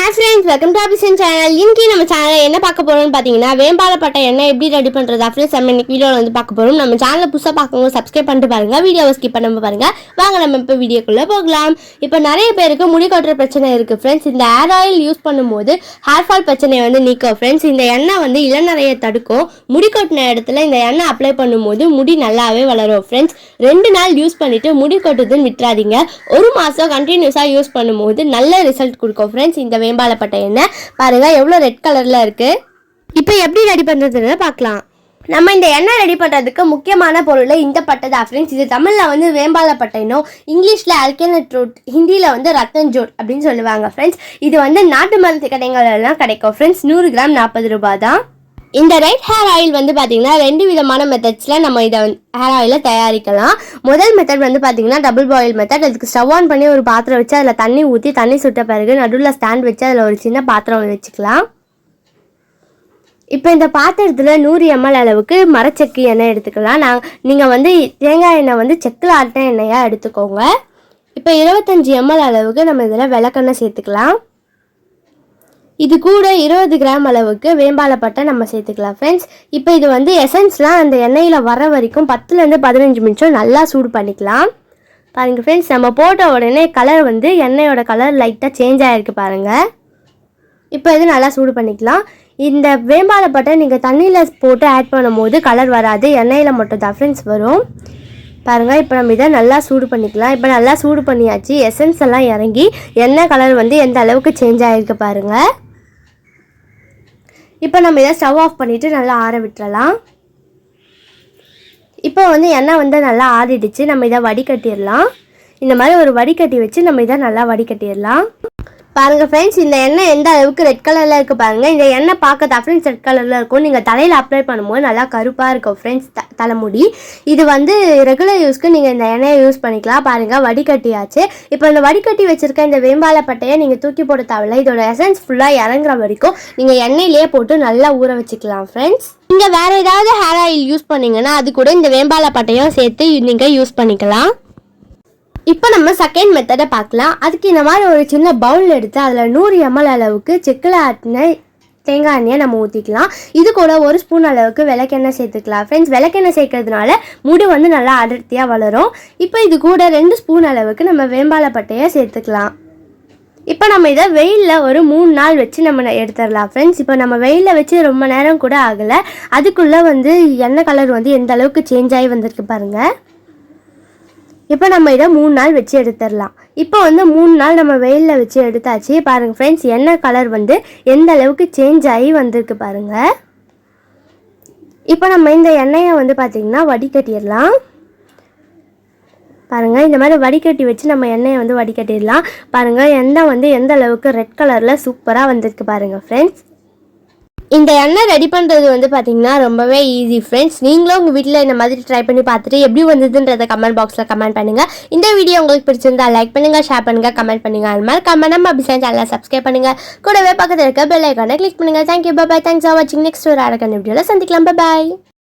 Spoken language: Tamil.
ஃப்ரெண்ட்ஸ் வெல்கம் டு ஆபிசன் சேனல் இன்னைக்கு நம்ம சேனலில் என்ன பார்க்க போகிறோம்னு பார்த்தீங்கன்னா வேம்பாலப்பட்ட எண்ணெய் எப்படி ரெடி பண்ணுறது அப்படின்னு நம்ம இன்னைக்கு வீடியோவில் வந்து பார்க்க போகிறோம் நம்ம சேனலில் புதுசாக பார்க்கவங்க சப்ஸ்கிரைப் பண்ணிட்டு பாருங்கள் வீடியோவை ஸ்கிப் பண்ணாமல் பாருங்கள் வாங்க நம்ம இப்போ வீடியோக்குள்ளே போகலாம். இப்போ நிறைய பேருக்கு முடி கொட்டுற பிரச்சனை இருக்குது ஃப்ரெண்ட்ஸ் இந்த ஹேர் ஆயில் யூஸ் பண்ணும்போது ஹேர் ஃபால் பிரச்சனையை வந்து நீக்கும் ஃப்ரெண்ட்ஸ் இந்த எண்ணெய் வந்து இளநரையை தடுக்கும். முடி கொட்டின இடத்துல இந்த எண்ணெய் அப்ளை பண்ணும்போது முடி நல்லாவே வளரும் ஃப்ரெண்ட்ஸ் ரெண்டு நாள் யூஸ் பண்ணிவிட்டு முடி கொட்டுதுன்னு விட்டுறாதீங்க. ஒரு மாதம் கண்டினியூஸாக யூஸ் பண்ணும்போது நல்ல ரிசல்ட் கொடுக்கும் ஃப்ரெண்ட்ஸ் இந்த மேம்பாலப்பட்ட எண்ணெய் பாருங்கள் எவ்வளோ ரெட் கலரில் இருக்குது இப்போ எப்படி ரெடி பண்ணுறதுன்னு பார்க்கலாம். நம்ம இந்த எண்ணெய் ரெடி பண்ணுறதுக்கு முக்கியமான பொருள் இந்த பட்டை தான் ஃப்ரெண்ட்ஸ் இது தமிழில் வந்து வேம்பால பட்டைனும் இங்கிலீஷில் அல்கேனட் ரூட் ஹிந்தியில் வந்து ரத்தன் ஜோட் அப்படின்னு சொல்லுவாங்க ஃப்ரெண்ட்ஸ் இது வந்து நாட்டு மருந்து கடைகளெல்லாம் கிடைக்கும் ஃப்ரெண்ட்ஸ் நூறு கிராம் நாற்பது ரூபாய் தான். இந்த ரைட் ஹேர் ஆயில் வந்து பார்த்தீங்கன்னா ரெண்டு விதமான மெத்தட்ஸில் நம்ம இதை வந்து ஹேர் ஆயிலை தயாரிக்கலாம். முதல் மெத்தட் வந்து பார்த்தீங்கன்னா டபுள் பாயில் மெத்தட் அதுக்கு ஸ்டவ் ஆன் பண்ணி ஒரு பாத்திரம் வச்சு அதில் தண்ணி ஊற்றி தண்ணி சுட்ட பிறகு நடுவில் ஸ்டாண்ட் வச்சு அதில் ஒரு சின்ன பாத்திரம் வச்சுக்கலாம். இப்போ இந்த பாத்திரத்தில் நூறு எம்எல் அளவுக்கு மரச்செக்கு எண்ணெய் எடுத்துக்கலாம். நான் நீங்கள் வந்து தேங்காய் எண்ணெய் வந்து செக்கில் ஆட்டின எண்ணெயாக எடுத்துக்கோங்க. இப்போ இருபத்தஞ்சி எம்எல் அளவுக்கு நம்ம இதில் விளக்கெண்ணெய் சேர்த்துக்கலாம். இது கூட இருபது கிராம் அளவுக்கு வேம்பாலப்பட்டை நம்ம சேர்த்துக்கலாம் ஃப்ரெண்ட்ஸ் இப்போ இது வந்து எசன்ஸ்லாம் அந்த எண்ணெயில் வர வரைக்கும் பத்துலேருந்து பதினஞ்சு நிமிஷம் நல்லா சூடு பண்ணிக்கலாம். பாருங்கள் ஃப்ரெண்ட்ஸ் நம்ம போட்ட உடனே கலர் வந்து எண்ணெயோட கலர் லைட்டாக சேஞ்ச் ஆகிருக்கு பாருங்கள் இப்போ இது நல்லா சூடு பண்ணிக்கலாம். இந்த வேம்பாலப்பட்டை நீங்கள் தண்ணியில் போட்டு ஆட் பண்ணும்போது கலர் வராது. எண்ணெயில் மட்டும் தான் ஃப்ரெண்ட்ஸ் வரும். பாருங்கள் இப்போ நம்ம இதை நல்லா சூடு பண்ணிக்கலாம். இப்போ நல்லா சூடு பண்ணியாச்சு. எசன்ஸ் எல்லாம் இறங்கி எண்ணெய் கலர் வந்து எந்த அளவுக்கு சேஞ்ச் ஆகிருக்கு பாருங்கள் இப்போ நம்ம இதை ஸ்டவ் ஆஃப் பண்ணிவிட்டு நல்லா ஆற விட்டுறலாம். இப்போ வந்து எண்ணெய் வந்து நல்லா ஆறிடுச்சு. நம்ம இதை வடிகட்டிடலாம். இந்த மாதிரி ஒரு வடிகட்டி வச்சு நம்ம இதை நல்லா வடிகட்டிடலாம். பாருங்க ஃப்ரெண்ட்ஸ் இந்த எண்ணெய் எந்த அளவுக்கு ரெட் கலரில் இருக்கு பாருங்க. இந்த எண்ணெய் பார்க்க ஃப்ரெண்ட்ஸ் ரெட் கலரில் இருக்கும். நீங்கள் தலையில் அப்ளை பண்ணும்போது நல்லா கருப்பாக இருக்கும் ஃப்ரெண்ட்ஸ் த தலைமுடி. இது வந்து ரெகுலர் யூஸ்க்கு நீங்கள் இந்த எண்ணெயை யூஸ் பண்ணிக்கலாம். பாருங்க வடிகட்டியாச்சு. இப்போ இந்த வடிகட்டி வச்சிருக்க இந்த வேம்பால பட்டையை நீங்கள் தூக்கி போட தேவையில்ல. இதோட எசன்ஸ் ஃபுல்லாக இறங்குற வரைக்கும் நீங்கள் எண்ணெயிலேயே போட்டு நல்லா ஊற வச்சுக்கலாம் ஃப்ரெண்ட்ஸ் நீங்கள் வேறு ஏதாவது ஹேர் ஆயில் யூஸ் பண்ணீங்கன்னா அது கூட இந்த வேம்பால பட்டையும் சேர்த்து நீங்கள் யூஸ் பண்ணிக்கலாம். இப்போ நம்ம செகண்ட் மெத்தடை பார்க்கலாம். அதுக்கு இந்த மாதிரி ஒரு சின்ன பவுல் எடுத்து அதில் நூறு எம்எல் அளவுக்கு செக்கில் ஆட்டின தேங்காய் எண்ணெயை நம்ம ஊற்றிக்கலாம் இது கூட ஒரு ஸ்பூன் அளவுக்கு விளக்கெண்ணெய் சேர்த்துக்கலாம். ஃப்ரெண்ட்ஸ் விளக்கெண்ணெய் சேர்க்கறதுனால முடி வந்து நல்லா அடர்த்தியாக வளரும். இப்போ இது கூட ரெண்டு ஸ்பூன் அளவுக்கு நம்ம வேம்பால பட்டையை சேர்த்துக்கலாம். இப்போ நம்ம இதை வெயிலில் ஒரு மூணு நாள் வச்சு நம்ம எடுத்துடலாம். ஃப்ரெண்ட்ஸ் இப்போ நம்ம வெயிலில் வச்சு ரொம்ப நேரம் கூட ஆகலை. அதுக்குள்ளே வந்து எண்ணெய் கலர் வந்து எந்த அளவுக்கு சேஞ்ச் ஆகி வந்திருக்கு பாருங்கள் இப்போ நம்ம இதை மூணு நாள் வச்சு எடுத்துடலாம். இப்போ வந்து மூணு நாள் நம்ம வெயிலில் வச்சு எடுத்தாச்சு. பாருங்கள் ஃப்ரெண்ட்ஸ் என்ன கலர் வந்து எந்த அளவுக்கு சேஞ்ச் ஆகி வந்திருக்கு பாருங்கள் இப்போ நம்ம இந்த எண்ணெயை வந்து பார்த்திங்கன்னா வடிகட்டிடலாம். பாருங்கள் இந்த மாதிரி வடிகட்டி வச்சு நம்ம எண்ணெயை வந்து வடிகட்டிடலாம். பாருங்கள் எண்ணெய் வந்து எந்த அளவுக்கு ரெட் கலரில் சூப்பராக வந்திருக்கு பாருங்கள் ஃப்ரெண்ட்ஸ் இந்த எண்ணெய் ரெடி பண்ணுறது வந்து பார்த்தீங்கன்னா ரொம்பவே ஈஸி ஃப்ரெண்ட்ஸ் நீங்களும் உங்கள் வீட்டில் இந்த மாதிரி ட்ரை பண்ணி பார்த்துட்டு எப்படி வந்ததுன்றத கமெண்ட் பாக்ஸில் கமெண்ட் பண்ணுங்கள் இந்த வீடியோ உங்களுக்கு பிடிச்சிருந்தா லைக் பண்ணுங்கள் ஷேர் பண்ணுங்கள் கமெண்ட் பண்ணுங்கள் அது மாதிரி கமெண்ட் நம்ம அபிஷன் சேனலை சப்ஸ்கிரைப் பண்ணுங்கள் கூடவே பக்கத்தில் இருக்க பெல் ஐக்கானை கிளிக் பண்ணுங்கள் thank you bye thanks for வாட்சிங் நெக்ஸ்ட் ஒரு அழகான வீடியோவில் சந்திக்கலாம். பாய்